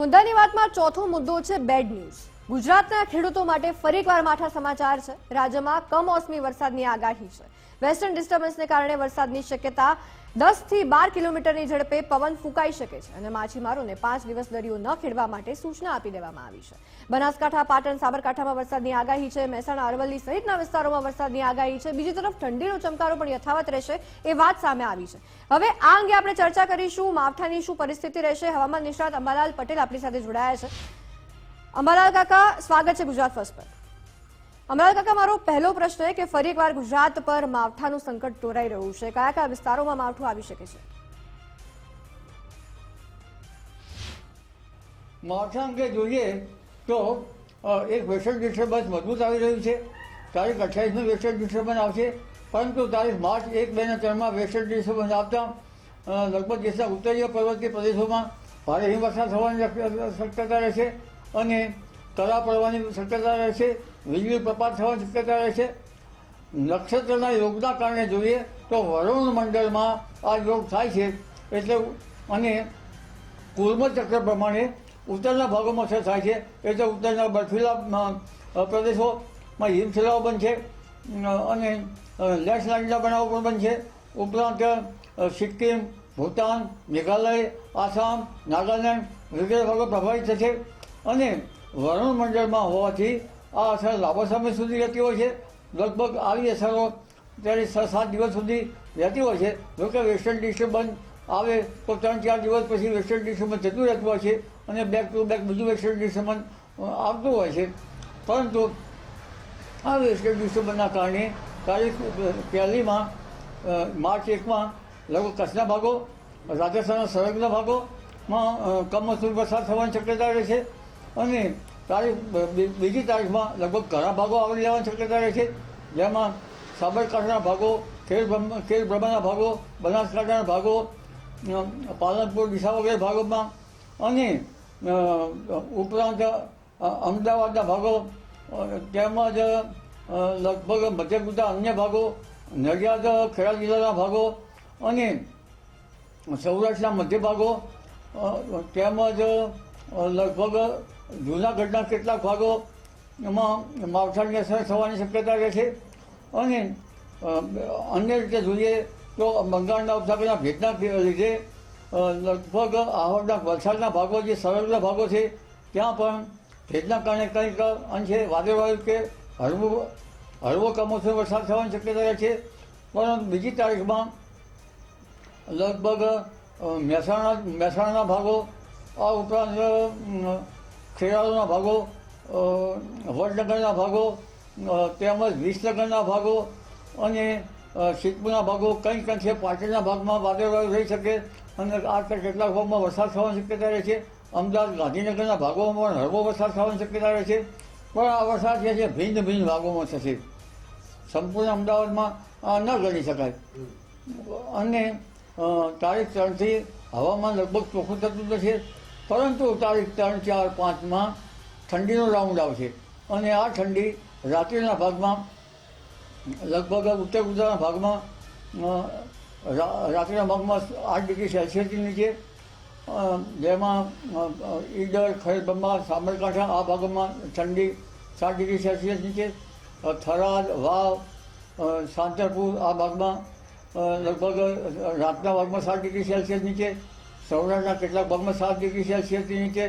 મુદ્દાની વાતમાં ચોથો મુદ્દો છે બેડ ન્યૂઝ ગુજરાતના ખેડૂતો માટે ફરી એકવાર માઠા સમાચાર છે. રાજ્યમાં કમોસમી વરસાદની આગાહી છે. વેસ્ટર્ન ડિસ્ટર્બન્સને કારણે વરસાદની શક્યતા દસથી બાર કિલોમીટરની ઝડપે પવન ફૂંકાઈ શકે છે અને માછીમારોને પાંચ દિવસ દરિયો ન ખેડવા માટે સૂચના આપી દેવામાં આવી છે. બનાસકાંઠા, પાટણ, સાબરકાંઠામાં વરસાદની આગાહી છે. મહેસાણા, અરવલ્લી સહિતના વિસ્તારોમાં વરસાદની આગાહી છે. બીજી તરફ ઠંડીનો ચમકારો પણ યથાવત રહેશે એ વાત સામે આવી છે. હવે આ અંગે આપણે ચર્ચા કરીશું, માવઠાની શું પરિસ્થિતિ રહેશે, હવામાન નિષ્ણાત અંબાલાલ પટેલ આપણી સાથે જોડાયા છે. અંબાલાલ કાકા, સ્વાગત છે ગુજરાત ફર્સ્ટ પર. અંબાલાલ કાકા, મારો પહેલો પ્રશ્ન એ કે ફરી એકવાર ગુજરાત પર માવઠાનું સંકટ તોરાઈ રહ્યું છે. કયા કયા વિસ્તારોમાં માવઠું આવી શકે છે? માવઠા અંગે જોઈએ તો એક વેસ્ટર્ન ડિસ્ટર્બન્સ મજબૂત આવી રહ્યું છે. તારીખ અઠ્યાવીસનું વેસ્ટર્ન ડિસ્ટર્બન્સ આવશે. પરંતુ તારીખ માર્ચ એક બે ના ત્રણમાં વેસ્ટર્ન ડિસ્ટર્બન્સ આપતા લગભગ દેશના ઉત્તરીય પર્વતીય પ્રદેશોમાં ભારે હિમવર્ષા થવાની શક્યતા રહેશે અને તળા પડવાની શક્યતા રહેશે, વીજળી પ્રપાત થવાની શક્યતા રહેશે. નક્ષત્રના યોગના કારણે જોઈએ તો વરુણ મંડળમાં આ યોગ થાય છે એટલે અને કુર્મ ચક્ર પ્રમાણે ઉત્તરના ભાગોમાં અસર થાય છે. એટલે ઉત્તરના બર્ફીલા પ્રદેશોમાં હિમશિલાઓ બનશે અ, લેસ લાઇનના બનાવો પણ બનશે. ઉપરાંત સિક્કિમ ભૂટાન મેઘાલય આસામ નાગાલેન્ડ વગેરે ભાગો પ્રભાવિત થશે. અને વરુણ મંડળમાં હોવાથી આ અસર લાંબા સમય સુધી રહેતી હોય છે. લગભગ આવી અસરો ત્યારે છ સાત દિવસ સુધી રહેતી હોય છે. જોકે વેસ્ટર્ન ડિસ્ટર્બન્સ આવે તો ત્રણ ચાર દિવસ પછી વેસ્ટર્ન ડિસ્ટર્બન્સ જતું રહેતું હોય છે અને બેક ટુ બેક બીજું વેસ્ટર્ન ડિસ્ટર્બન્સ આવતું હોય છે. પરંતુ આ વેસ્ટર્ન ડિસ્ટર્બન્સના કારણે તારીખ પહેલીમાં માર્ચ એકમાં લગભગ કચ્છના ભાગો, રાજસ્થાનના સરહદના ભાગોમાં કમોસમી વરસાદ થવાની શક્યતા રહે છે અને તારીખ બીજી તારીખમાં લગભગ ઘણા ભાગો આવરી લેવાની શક્યતા રહે છે. જેમાં સાબરકાંઠાના ભાગો બ્રહ્મ- ખેડ બ્રહ્માના ભાગો, બનાસકાંઠાના ભાગો પાલનપુર, ડીસા વગેરે ભાગોમાં અને ઉપરાંત અમદાવાદના ભાગો તેમજ લગભગ મધ્ય ગુજરાત અન્ય ભાગો, નડિયાદ, ખેડા જિલ્લાના ભાગો અને સૌરાષ્ટ્રના મધ્ય ભાગો તેમજ લગભગ જૂનાગઢના કેટલાક ભાગો એમાં માવઠાની અસર થવાની શક્યતા રહે છે. અને અન્ય રીતે જોઈએ તો બંગાળના ઉપસાગરના ભેટના લીધે લગભગ આવડના વલસાડના ભાગો જે સરળના ભાગો છે, ત્યાં પણ ભેજના કારણે કંઈક અંશે વાદળવાયુ કે હળવું હળવો કમોસમી વરસાદ થવાની શક્યતા રહે છે. પરંતુ બીજી તારીખમાં લગભગ મહેસાણા, મહેસાણાના ભાગો, આ ઉપરાંત ખેરાલુના ભાગો વડનગરના ભાગો તેમજ વિસનગરના ભાગો અને સિદ્ધપુરના ભાગો કંઈક અંશે પાટણના ભાગમાં વાદળવાયુ રહી શકે અને આ કેટલાક ભાગમાં વરસાદ થવાની શક્યતા રહે છે. અમદાવાદ ગાંધીનગરના ભાગોમાં પણ હળવો વરસાદ થવાની શક્યતા રહે છે. પણ આ વરસાદ જે છે, ભિન્ન ભિન્ન ભાગોમાં થશે. સંપૂર્ણ અમદાવાદમાં ન ગણી શકાય. અને તારીખ ત્રણથી હવામાન લગભગ ચોખ્ખું થતું નથી પરંતુ તારીખ ત્રણ, ચાર, પાંચમાં ઠંડીનો રાઉન્ડ આવશે. અને આ ઠંડી રાત્રિના ભાગમાં, લગભગ ઉત્તર ગુજરાતના ભાગમાં રાત્રિના ભાગમાં આઠ ડિગ્રી સેલ્સિયસની નીચે જેમાં ઈડર ખરબંબા સાબરકાંઠા, આ ભાગોમાં ઠંડી સાત ડિગ્રી સેલ્સિયસ નીચે થરાદ, વાવ સાંતરપુર, આ ભાગમાં લગભગ રાતના ભાગમાં સાત ડિગ્રી સેલ્સિયસ નીચે, સૌરાષ્ટ્રના કેટલાક ભાગમાં સાત ડિગ્રી સેલ્સિયસથી નીચે,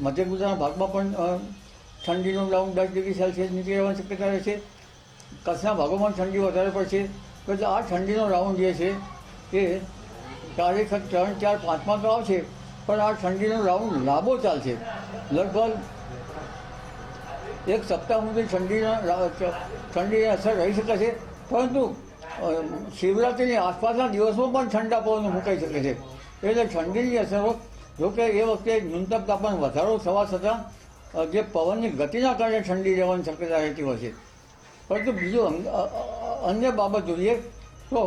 મધ્ય ગુજરાતના ભાગમાં પણ ઠંડીનું ડાઉન દસ ડિગ્રી સેલ્સિયસ નીચે રહેવાની શક્યતા રહેશે કચ્છના ભાગોમાં ઠંડી વધારે પડશે તો આ ઠંડીનો રાઉન્ડ જે છે, એ તારીખ ત્રણ ચાર પાંચમાં તો આવશે, પણ આ ઠંડીનો રાઉન્ડ લાંબો ચાલશે. લગભગ એક સપ્તાહ સુધી ઠંડીના ઠંડીની અસર રહી શકે છે, પરંતુ શિવરાત્રિની આસપાસના દિવસોમાં પણ ઠંડા પવન મુકાઈ શકે છે. એટલે ઠંડીની અસરો, જોકે એ વખતે ન્યૂનતમ તાપમાન વધારો થવા છતાં જે પવનની ગતિના કારણે ઠંડી રહેવાની શક્યતા રહેતી હોય છે. પરંતુ બીજું અન્ય બાબત જોઈએ તો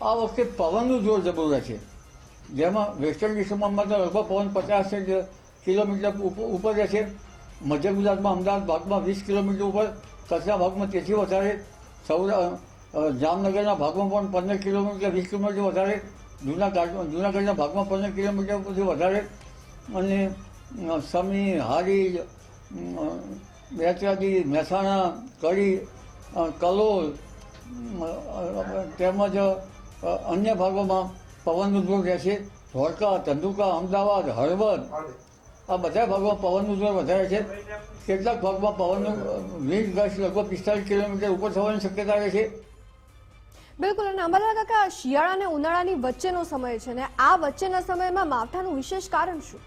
આ વખતે પવનનું જોર જબરું છે. જેમાં વેસ્ટર્ન ડિસ્ટ્રિક્ટમાં લગભગ પવન પચાસ કિલોમીટર ઉપર રહે છે મધ્ય ગુજરાતમાં અમદાવાદ ભાગમાં વીસ કિલોમીટર ઉપર, કચ્છના ભાગમાં તેથી વધારે, સૌરા જામનગરના ભાગમાં પણ પંદર કિલોમીટર વીસ કિલોમીટર વધારે જૂનાગઢ જૂનાગઢના ભાગમાં પંદર કિલોમીટર પછી વધારે અને સમી, હારી બેચરાજી મહેસાણા, કડી કલોલ તેમજ અન્ય ભાગોમાં પવન ઉદ્ભવ રહેશે ધોળકા ધંધુકા અમદાવાદ હળવદ આ બધા ભાગમાં પવન ઉદ્ભવ વધારે છે. કેટલાક ભાગમાં પવનનું વીસ વીજ ગસ્ટ લગભગ પિસ્તાલીસ કિલોમીટર ઉપર થવાની શક્યતા રહે છે. બિલકુલ અને અંબાલાલ કાકા શિયાળા અને ઉનાળાની વચ્ચેનો સમય છે ને આ વચ્ચેના સમયમાં માવઠાનું વિશેષ કારણ શું?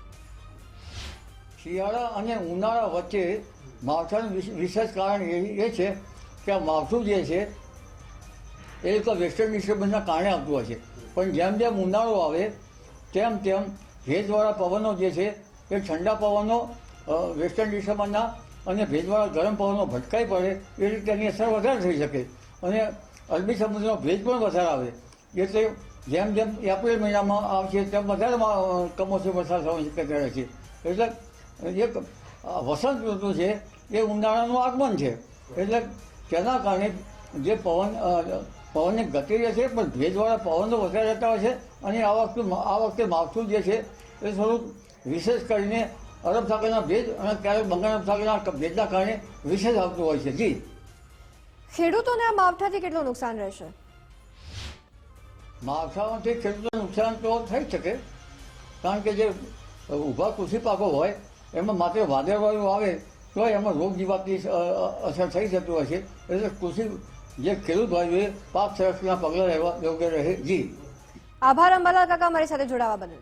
શિયાળા અને ઉનાળા વચ્ચે માવઠાનું વિશેષ કારણ એ એ છે કે આ માવઠું જે છે એ એક વેસ્ટર્ન ડિસ્ટર્બન્સના કારણે આવતું છે. પણ જેમ જેમ ઉનાળો આવે, તેમ તેમ ભેજવાળા પવનો જે છે, એ ઠંડા પવનો વેસ્ટર્ન ડિસ્ટર્બન્સના અને ભેજવાળા ગરમ પવનો ભટકાઈ પડે, એ રીતે એની અસર વધારે થઈ શકે. અને અરબી સમુદ્રનો ભેજ પણ વધારે આવે. એટલે જેમ જેમ એપ્રિલ મહિનામાં આવશે, તેમ વધારે કમોસમી વરસાદ થવાની શક્યતા રહે છે. એટલે એક વસંત ઋતુ છે, એ ઉનાળાનું આગમન છે. એટલે તેના કારણે જે પવન પવનની ગતિ રહે છે પણ ભેજવાળા પવનો વધારે રહેતા હોય છે અને આ વખતે આ વખતે માવઠું જે છે એ થોડુંક વિશેષ કરીને અરબ સાગરના ભેજ અને ક્યારેક બંગાળ સાગરના ભેજના કારણે વિશેષ આવતું હોય છે. જી. ખેડૂતોને આ માવઠાથી કેટલું નુકસાન રહેશે? માવઠામાંથી ખેડૂતોને નુકસાન તો થઈ શકે કારણ કે જે ઊભા કૃષિ પાકો હોય એમાં માત્ર વાદળવાળું આવે તો એમાં રોગ જીવાતની અસર થઈ જતી હોય છે. એટલે કૃષિ જે ખેડૂત ભાઈઓએ પાક સંરક્ષણના પગલાં લેવા યોગ્ય રહે. જી. આભાર અંબાલાલ કાકા મારી સાથે જોડાવા બદલ.